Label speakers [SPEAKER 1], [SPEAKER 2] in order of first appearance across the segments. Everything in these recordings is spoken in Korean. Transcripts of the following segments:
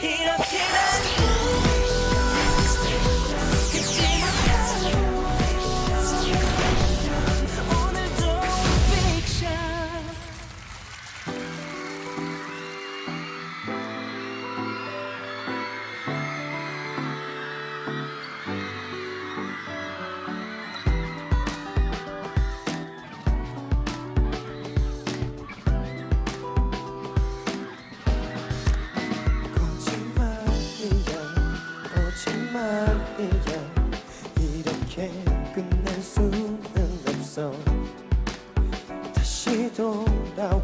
[SPEAKER 1] 이렇게 난
[SPEAKER 2] 이야. 이렇게 끝낼 수는 없어. 다시 돌아와.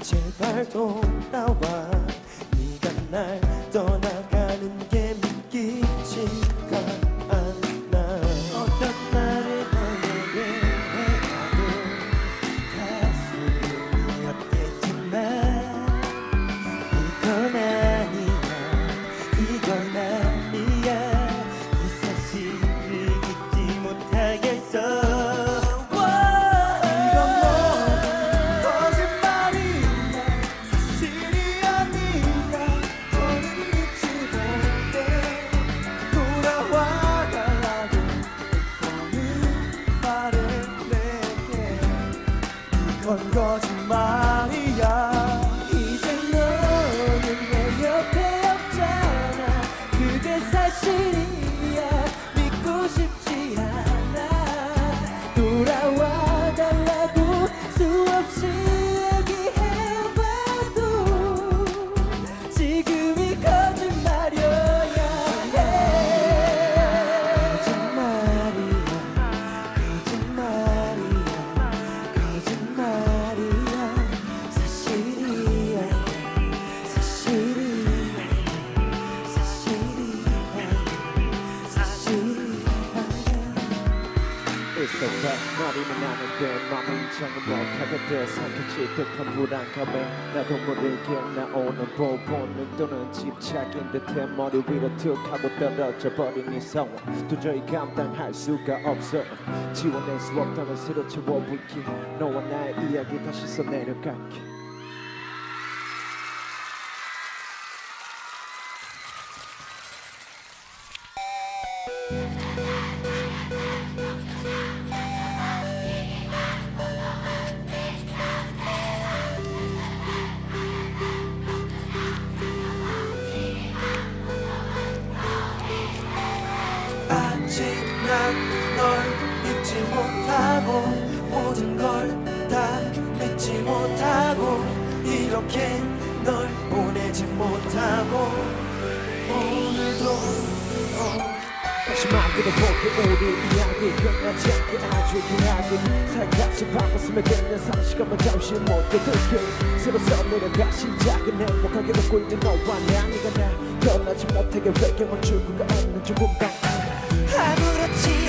[SPEAKER 2] 제발 돌아와. 네가 날 떠나가 건 거짓말이야
[SPEAKER 3] 있어봐 말이면 나는데 맘은 인정을 못하게 돼 삼켜질 듯한 불안감에 나도 모르게 나오는 부분은 또는 집착인 듯해 머리 위로 툭 하고 떨어져 버린 이 상황. 도저히 감당할 수가 없어. 지워낼 수 없다면 새로 채워볼게 너와 나의 이야기 다시 써내려갈게
[SPEAKER 2] 이렇게 널 보내지 못하고 오늘도 어.
[SPEAKER 3] 다시 만들어 볼게 우리 이야기 끝나지 않게 아주 귀하게 살같이 바꿨으면 되는 상시간만 잠시 못 떠들게 새로 써내려가 시작은 행복하게 웃고 있는 너와 나 네가 날 떠나지 못하게 외경은 출구가 없는 조금만
[SPEAKER 2] 아무렇지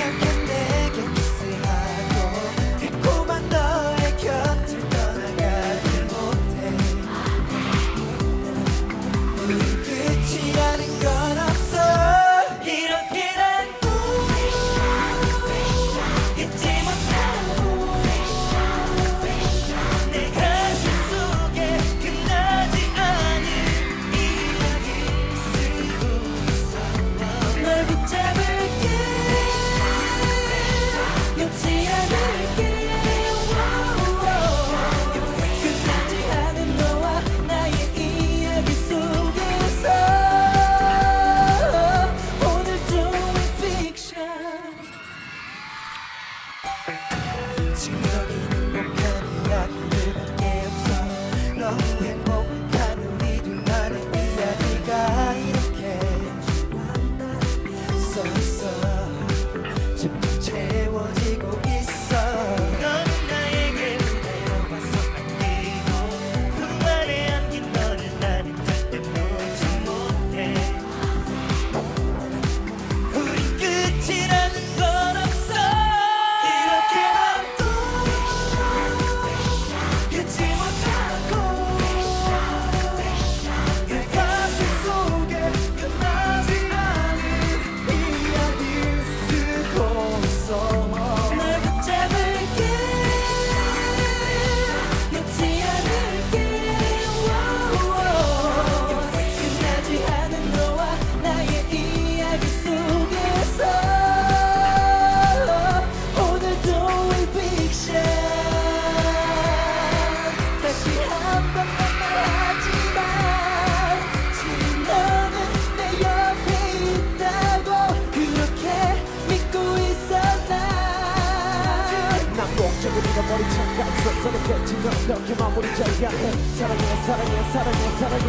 [SPEAKER 3] 생각했지. 넌 어떻게 마무리 잘해야 해. 사랑해 사랑해 사랑해 사랑해.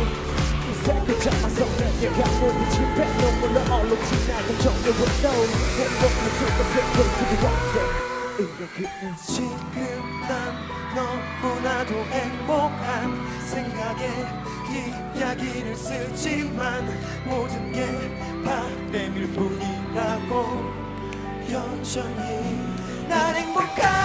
[SPEAKER 3] 이 새끼 잡아서 내게 가물이 집에 눈물로 얼룩 지 나는 정도로 너 행복한 속에서 볼 수도 없어.
[SPEAKER 2] 지금 난 너무나도 행복한 생각에 이야기를 쓰지만 모든 게 바램일 뿐이라고. 여전히 난 행복한 걸